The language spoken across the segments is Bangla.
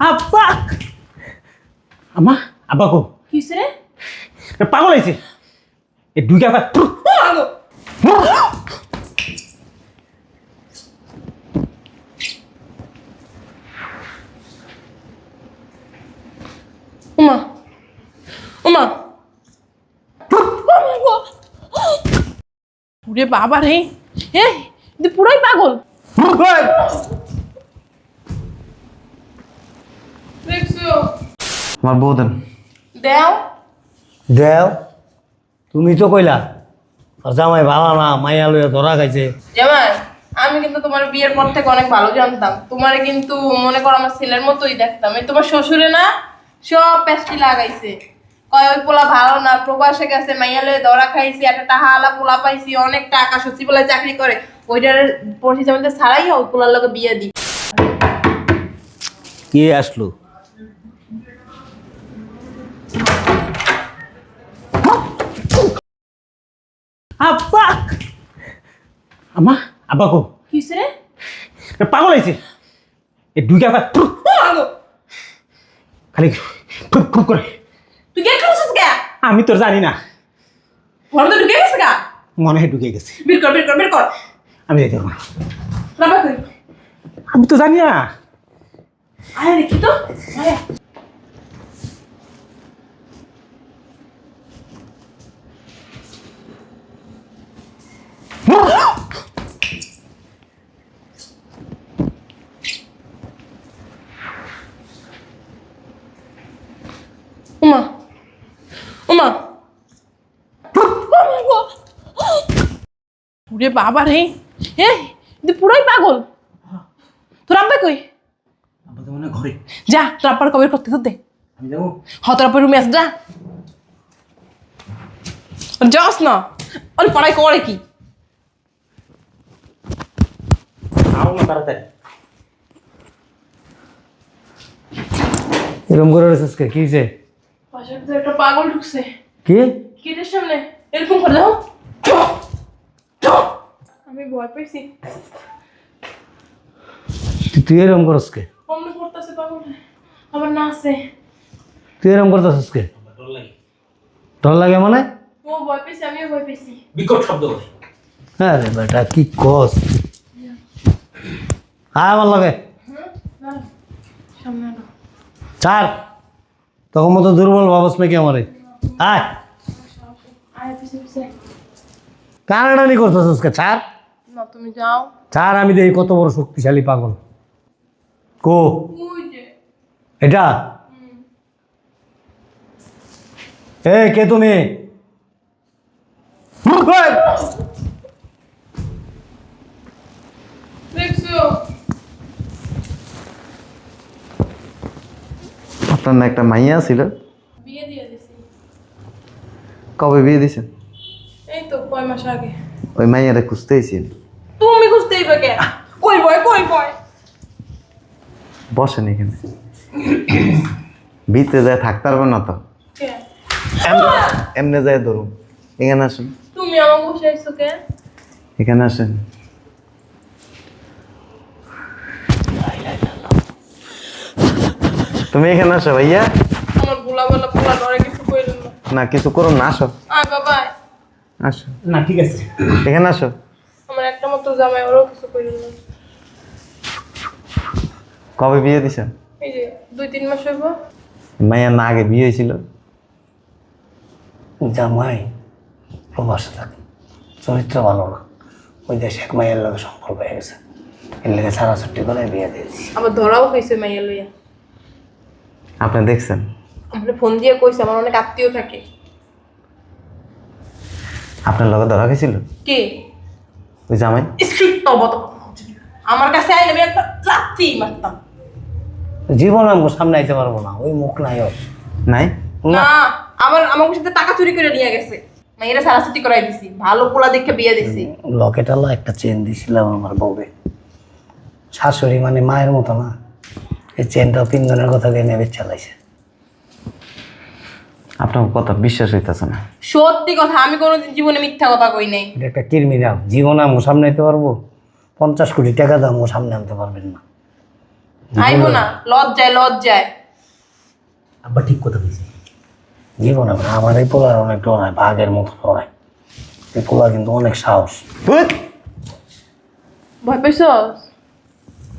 আব্বা আমা আব্বা কো? কিসে রে? পাগল হয়েছে এ দুই গাদা উমা উমা। পুরে বাবা রে। হে পুরাই পাগল। দেখছ? আমার বউ দেন। দেও। দেও? তুমি তো কইলা আর জামাই ভালো না মাইয়া লইয়া ধরা খাইছে। জামাই আমি কিন্তু তোমার বিয়ের পর থেকে অনেক ভালো জানতাম। তোমার কিন্তু মনে করো আমার ছেলের মতোই দেখতাম। এই তোমার শ্বশুরে না সব প্যাস্টি লাগাইছে। কয় ওই পোলা ভালো না প্রবাসে গেছে মাইয়া লয়ে ধরা খাইছি একটা টাহা আলা পোলা পাইছি অনেক টাকা সত্যি বলে চাকরি করে। ওইটার পড়ছি যেমন ছাড়াই ওই পোলার লোকে বিয়ে দিই। কে আসলো? আব্বা আমা আব্বা কো? কিসে রে? এ পাগল হয়েছে এ দুই গাদা খালি ফুপ ফুপ করে। তুই কে করছিস কে আমি তোর জানি না। ঘর তো ঢুকে গেছে গা? মনে হয় ঢুকে গেছে। বের কর বের কর বের কর। আমি যেতে পারব না আমি তো জানি না। আয় দেখি তো? আয় উমা উমা পুরে বাবা রে। হে তুই পুরাই পাগল। তোর আব্বা কই? আব্বা তো মনে হয় ঘরে। যা তোর আব্বার কবে করতে দে। আমি যাব? হ তোর আব্বার রুমে আস যা। যাস না আরে পড়াই করে কি? আও না তাড়াতাড়ি। এরম করে রেছিস কে? কি হয়েছে পাশের তো একটা পাগল ঢুকছে। কি? গেটের সামনে। এরকম করে দাও। আমি ভয় পাইছি। তুই- এরম করস কে? অমনি করতেছে পাগল আবার না আছে। তুই এরম করতেছিস কে? ডর লাগে। মানে? ও ভয় পাইছে আমিও ভয় পাইছি। বিকট শব্দ করে। হ্যাঁ রে বেটা কি কস আয় আমার লাগে। চার তখন মতো দুর্বল ভাবস নাকি আমারে? আয়। করতেছিস কে না তুমি যাও। চার আমি দেখি কত বড় শক্তিশালী পাগল। কো। এটা? এ কে তুমি ওই! দেখছ আপনার না একটা মাইয়া ছিল? বিয়ে দিয়ে দিছি। কবে বিয়ে দিছেন? এই তো কয় মাস আগে। ওই মাইয়ারে খুঁজতেইছিল তুমি খুঁজতেই বা কে? কই বয় কই বয়? বসেন এখানে। ভিতরে যায় থাকতে পারবে না তো। এমনে- যায় ধরুন। এখানে আসেন। তুমি আমার বসাইছো কে? এখানে আসেন। তুমি এখানে আসো ভাইয়া। আমার বুলা বলা পোলা ডরে কিছু কইলেন না। না কিছু করুন না আসো। আয় বাবা। আসো। না ঠিক আছে। এখানে আসো। আমার একটা মতো জামাই ওরও কিছু কইলেন না। কবে বিয়ে দিছেন এই যে দুই তিন মাস হইব। মাইয়ার না আগে বিয়ে হয়েছিল? জামাই প্রবাসে থাকে। চরিত্র ভালো না। ওই দেশে এক মাইয়ের লগে সম্পর্ক হয়ে গেছে। এর লেগে সারা ছুটি করে বিয়ে দিয়েছি। আবার ধরাও কইছে মাইয়া লইয়া। আপনি দেখছেন? আমার ফোন দিয়ে কইছে আমার অনেক আত্মীয় থাকে। আপনার লগে ধরা গেছিল কে? ওই জামাই? স্ট্রিট তব আমার কাছে আইলে আমি একটা লাথি মারতাম। জীবন আমার সামনে আইতে পারব না ওই মুখ নাই ওর। নাই? না আমার আমার সাথে টাকা চুরি করে নিয়ে গেছে। মাইয়েরা সারাসিটি করাই দিছি ভালো পোলা দেখে বিয়ে দিছি। লকেট আলো একটা চেন দিছিলাম আমার বউরে। শাশুড়ি মানে মায়ের মতো না। এই চেনটাও তিনজনের কথা কিনে বেচ চালাইছে। আপনার কথা বিশ্বাস হইতেছে না। সত্যি কথা আমি কোনোদিন জীবনে মিথ্যা কথা কই নাই। এটা একটা ক্রিমিনাল জীবনে আমি সামনে আনতে পারব? পঞ্চাশ কোটি টাকা দাম ও সামনে আনতে পারবেন না। আইবো না লজ্জায় লজ্জায়। আব্বা ঠিক কথা বলছি জীবনে আমার এই পোলার অনেক ডরায় বাঘের মতো ডরায় এই পোলা কিন্তু অনেক সাহস। ভয় পাইছ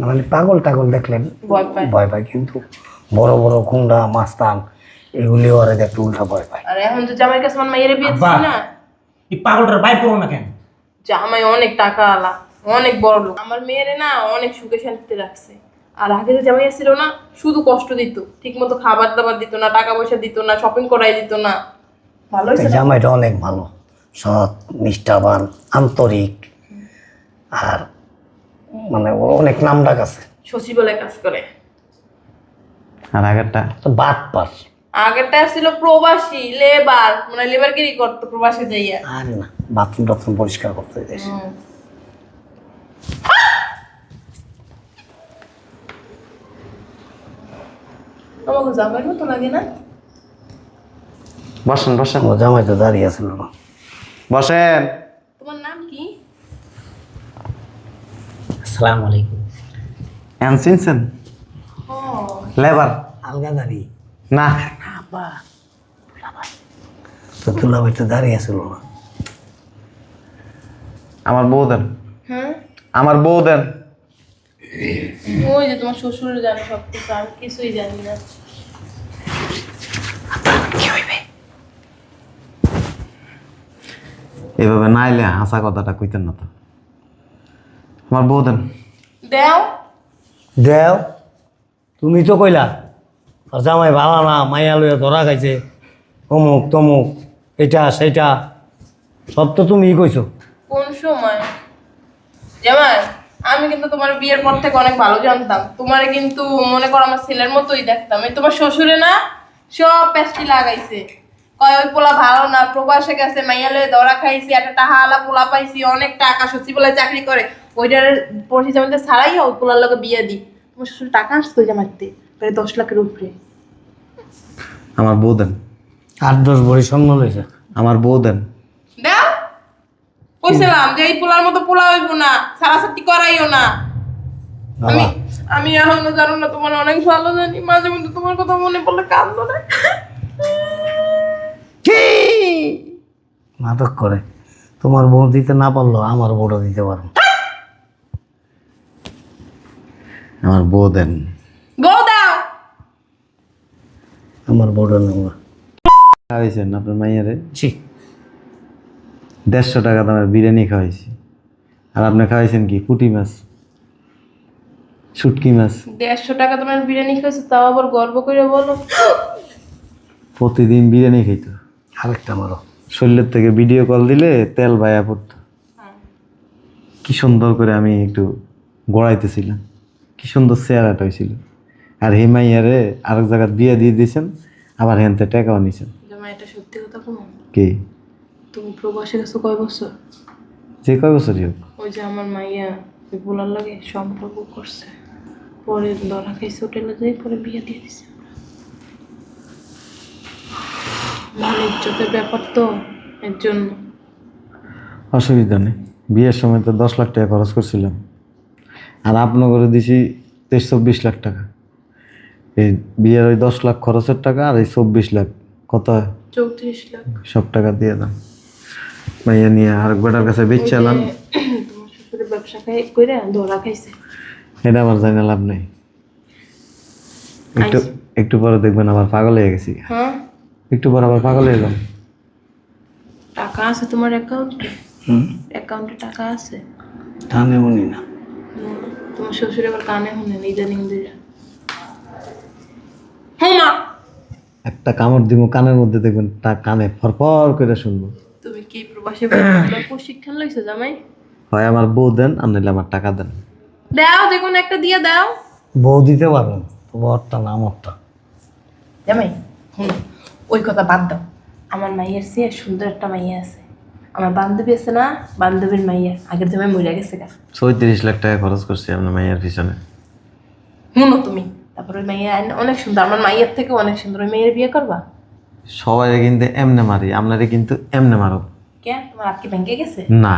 মানে পাগল টাগল দেখলে ভয় পায়। ভয় পায় কিন্তু বড় বড় কুন্ডা মাস্তান এগুলি ওরা দেখতে উল্টা ভয় পায়। আর এখন তো জামাই কাছে আমার মাইয়ের বিয়ে। দিচ্ছি না। এই পাগলটার বাই পড়ো না কেন? জামাই অনেক টাকা আলা অনেক বড় লোক। আমার মেয়েরে না অনেক সুখে শান্তিতে রাখছে। আর আগে যে জামাই ছিল না শুধু কষ্ট দিত ঠিক মতো খাবার দাবার দিত না টাকা পয়সা দিত না শপিং করাই দিত না। ভালো জামাইটা অনেক ভালো সৎ নিষ্ঠাবান আন্তরিক। আর মানে ওর অনেক নাম ডাক আছে। সচিবালয় কাজ করে। আর আগেরটা? তো বাদ পাস। আগেরটা ছিল প্রবাসী লেবার মানে লেবারগিরি করতো প্রবাসে যাইয়া। আর না বাথরুম টাথরুম পরিষ্কার করতে দিয়েছে আমাকে জামাইয়ের মতো লাগে না? বসেন বসেন। জামাই তো দাঁড়িয়ে আছিল বসেন তোমার নাম কি আসসালামু আলাইকুম ও। লেবার। আলগা দাঁড়িয়ে না তো তুলাভাই তো দাঁড়িয়ে আছিল না আমার বউ দেন। হ্যাঁ আমার বউ দেন। ওই যে তোমার শ্বশুর জানে সব কিছু আমি কিছুই জানি না। এভাবে না এলে হাসা কথাটা কইতেন না তো। আমার বউ দেন। দেও। দেও? তুমি তো কইলা আর জামাই ভালো না মাইয়া লইয়া ধরা খাইছে। অমুক তমুক এটা সেটা সব তো তুমি কইছো। কোন সময়? জামাই আমি কিন্তু তোমার বিয়ের পর থেকে অনেক ভালো জানতাম। তোমারে কিন্তু মনে করো আমার ছেলের মতোই দেখতাম। এই তোমার শ্বশুরে না সব প্যাস্টি লাগাইছে। কয় ওই পোলা ভালো না প্রবাসে গেছে মাইয়া মাইয়ালে ধরা খাইছি একটা টাহা আলা পোলা পাইছি অনেক টাকা সচিবালয় চাকরি করে। ওইটার পড়ছি জামাইতে ছাড়াই ওই পোলার লোকে বিয়ে দিই তোমার শ্বশুর টাকা আসতো জামাইতে প্রায় দশ লাখের উপরে। আমার বউ দেন। আট দশ ভরি স্বর্ণ লইছে। আমার বউ দেন। দাও। কইছিলাম যে এই পোলার মতো পোলা হইব না সারাসাতি করাইও না। আমি আমি এখনও জানো না তোমার অনেক ভালো জানি। মাঝে মধ্যে তোমার কথা মনে পড়লে কান্দো না। নাটক করে। তোমার বউ দিতে না পারল আমার বউটা দিতে পারো আমার বউ দেন। বউ দাও। আমার বউটা নেব খাওয়াইছেন আপনার মাইয়ারে? ছি। দেড়শো টাকা দামের বিরিয়ানি খাওয়াইছি। আর আপনি খাওয়াইছেন কি? পুঁটি মাছ। শুটকি মাছ। দেড়শো টাকা তোমার বিরিয়ানি খাইছো তাও আবার গর্ব করে বলো। প্রতিদিন বিরিয়ানি খাইতো। আরেকটা মারো। শরীরের থেকে ভিডিও কল দিলে তেল ভাইয়া পড়তো। কি সুন্দর করে আমি একটু গড়াইতেছিলাম। কি সুন্দর চেহারাটা হয়েছিল আর হিমাইয়ারে আরেক জায়গায় বিয়ে দিয়ে দিয়েছেন আবার হেনতে টাকাও নিছেন। জামা এটা সত্যি কথা কোনো কি? তুমি প্রবাসে গেছো কয় বছর? যে কয় বছরই হোক। ওই যে আমার মাইয়া পোলার লাগে সম্পর্ক করছে। পরে ধরা খাইছে হোটেলে যাই পরে বিয়ে দিয়ে দিছে। মান ইজ্জতের ব্যাপার তো এর জন্য। অসুবিধা নেই। বিয়ের সময় তো দশ লাখ টাকা খরচ করছিলাম। আর আপনার করে দিছি তেইশ চব্বিশ লাখ টাকা। এই বিয়ের ওই দশ লাখ খরচের টাকা আর এই চব্বিশ লাখ কত? চৌত্রিশ লাখ। সব টাকা দিয়ে দাম মাইয়া নিয়ে আর বেটার কাছে বেচে আলাম। তোমার শ্বশুরের ব্যবসা করে ধরা খাইছে। এটা আমার জানি লাভ নেই। একটু একটু পরে দেখবেন আবার পাগল হয়ে গেছি। হ্যাঁ। একটু পরে আবার পাগল হয়ে গেলাম টাকা আছে তোমার অ্যাকাউন্টে হুম। অ্যাকাউন্টে টাকা আছে? না। তোমার শ্বশুর এবার কানে শুনে ইদানিং দিয়ে হুম! একটা কামড় দিব কানের মধ্যে দেখবেন তা কানে ফরফর করে শুনব। তুমি কি প্রবাসী প্রশিক্ষণ লইছো জামাই? হয় আমার বউ দেন আর নাহলে আমার টাকা দেন। দাও যে কোনো একটা দিয়ে দাও। বউ দিতে পারব না তো বরটা না আমারটা জামাই হুম ওই কথা বাদ দাও। আমার মাইয়ের চেয়ে সুন্দর একটা মাইয়া আছে। আমার বান্ধবী আছে না বান্ধবীর মাইয়া আগের জামাই মরে গেছে গা। চৌত্রিশ লাখ টাকা খরচ করছি আপনার মাইয়ার পিছনে। শুনো তুমি তারপর ওই মাইয়া অনেক সুন্দর আমার মাইয়ের থেকে অনেক সুন্দর ওই মেয়ের বিয়ে করবা? সবাই কিন্তু এমনে মারি আপনারে কিন্তু এমনে মারো। কে? তোমার আজকে ব্যাংকে গেছে? না।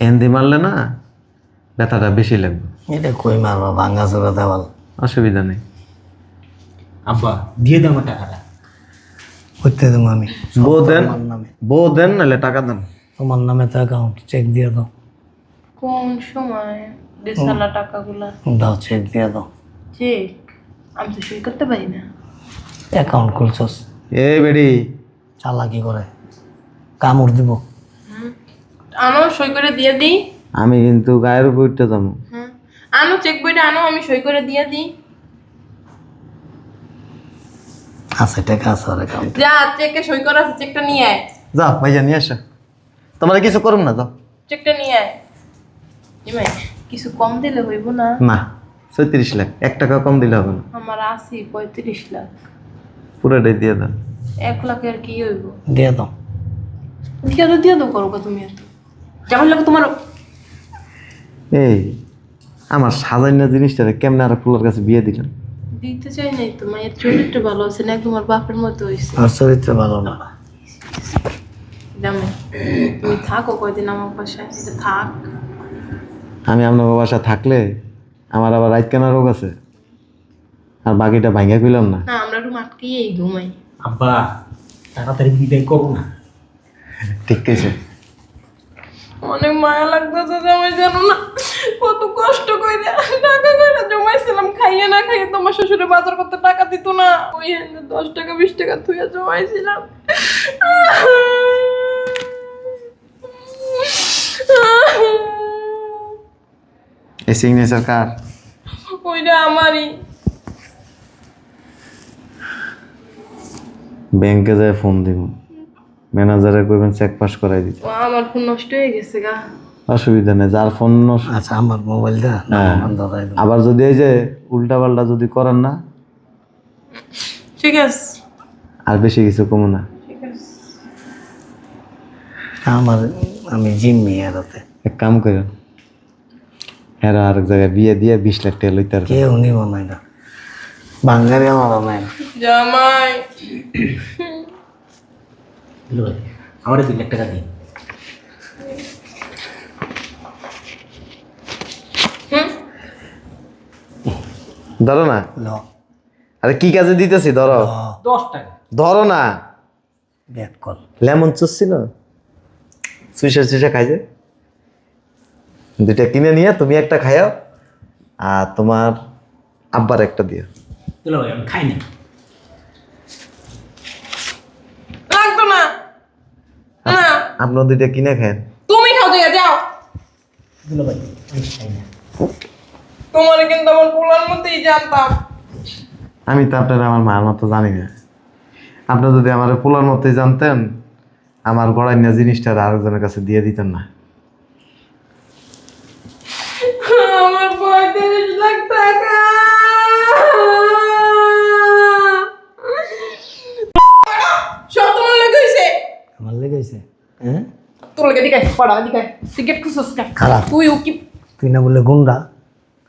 এন্দি মারলে না ব্যথাটা বেশি লাগবে। এটা কই মারবা ভাঙ্গা চোরা দেওয়াল। অসুবিধা নেই। আব্বা দিয়ে দাও আমার টাকাটা। করতে দেবো আমি। বউ দেন। তোমার নামে। বউ দেন নাহলে টাকা দেন। তোমার নামে তো অ্যাকাউন্ট চেক দিয়ে দাও। কোন সময় দেশালা টাকাগুলা? দাও চেক দিয়ে দাও। চেক আমি তো সই করতে পারি না। অ্যাকাউন্ট খুলছস? এ বেডি। চালাকি করে। কামড় দিব। আনো সই করে দিয়ে দিই। আমি কিন্তু গায়ের উপর উঠতে যাব। আনো চেক বইটা আনো আমি সই করে দিয়ে দিই। আছে টাকা আছে আর অ্যাকাউন্ট যা চেকে সই করা আছে চেকটা নিয়ে আয়। যাও ভাইয়া নিয়ে আসো। তোমার কিছু করুম না যাও। চেকটা নিয়ে আয়। ইমাই কিছু কম দিলে হইব না। না ছত্রিশ লাখ। এক টাকা কম দিলে হবে না। আমার আশি পঁয়ত্রিশ লাখ। পুরোটাই দিয়ে দেন এক লাখের কি হইব? দিয়ে দাও। দিয়ে তো দিয়ে দাও করো গো তুমি এত? যেমন লাগে তোমার এই আমার সাজাইনা জিনিসটা কেমনে আর ফুলার কাছে বিয়ে দিলাম দিতে চাই নাই তো মায়ের চরিত্র ভালো আছে না তোমার বাপের মতো হয়েছে আর চরিত্র ভালো না। জামাই তুমি থাকো কয়দিন আমার বাসায় এটা থাক। আমি আপনার বাসা থাকলে আমার আবার রাইত কেনা রোগ আছে। আর বাকিটা ভাঙ্গা কইলাম না। না আমরা একটু মাটকেই ঘুমাই। আব্বা তাড়াতাড়ি বিদায় করো না। ঠিক আছে। অনেক মায়া লাগতেছে জামাই জানো না কত কষ্ট করে টাকা করে জমাইছিলাম খাইয়ে না খাইয়ে তোমার শ্বশুরে বাজার করতে টাকা দিত না। ওই দশ টাকা বিশ টাকা থুয়ে জমাইছিলাম। এই সিগনেচার কার? ওইটা আমারই। ব্যাংকে যায় ফোন দিব ম্যানেজারে কইবেন চেক পাস করাই দিতে। আমার ফোন নষ্ট হয়ে গেছে গা। অসুবিধা নেই যার ফোন নষ্ট- আচ্ছা আমার মোবাইলটা হ্যাঁ। দাও আবার যদি এই যে উল্টা পাল্টা যদি করেন না ঠিক আছে। আর বেশি কিছু কমো না। ঠিক আছে। আমার আমি জিম্মি এরাতে। এক কাম করেন হ্যাঁ আরেক জায়গায় বিয়ে দিয়ে বিশ লাখ টাকা লইতে। কেউ নিব না এটা বাঙ্গারি আমার নাই। জামাই। দিল ভাই আমার দুই লাখ টাকা দিন। ধরো না। ল। আরে কি কাজে দিতেছি ধরো। দশ টাকা। ধরো না। ব্যাক কল লেমন চুষছি না সুইসা সুইসা খাইছে দুইটা কিনে নিয়ে তুমি একটা খাইও আর তোমার আব্বার একটা দিও। ভাই আমি খাই না লাগতো না না আপনার দুইটা কিনে খান তুমি খাও দিয়ে যাও। দিল ভাই আমি খাই না। তোমার কিন্তু আমার পোলার মধ্যেই জানতাম আমি তো আপনার আমার মার মতো জানি না। আপনি যদি আমার পোলার মতোই জানতেন আমার গড়াই না জিনিসটা আর আরেকজনের কাছে দিয়ে দিতেন না আমার পঁয়ত্রিশ লাখ টাকা সব তোমার লেগে হয়েছে আমার লেগেছে হ্যাঁ তোর লেগে দিকে পড়া দিকে টিকিট খুঁজছিস খারাপ তুই উকি তুই না বললে গুন্ডা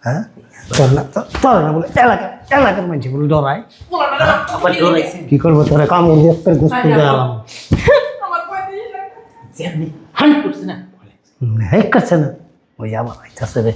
হ্যাঁ? তোর না তোর না বলে এলাকা এলাকার মানুষ বলে ডরাইছে। কি করব তোরা? কাম দেখতে গুস্তি গেলাম আমার পঁয়ত্রিশ লাখ টাকা যে আপনি হান্ড করছে না হেক করছে না। ওই আবার আইতাছে রে।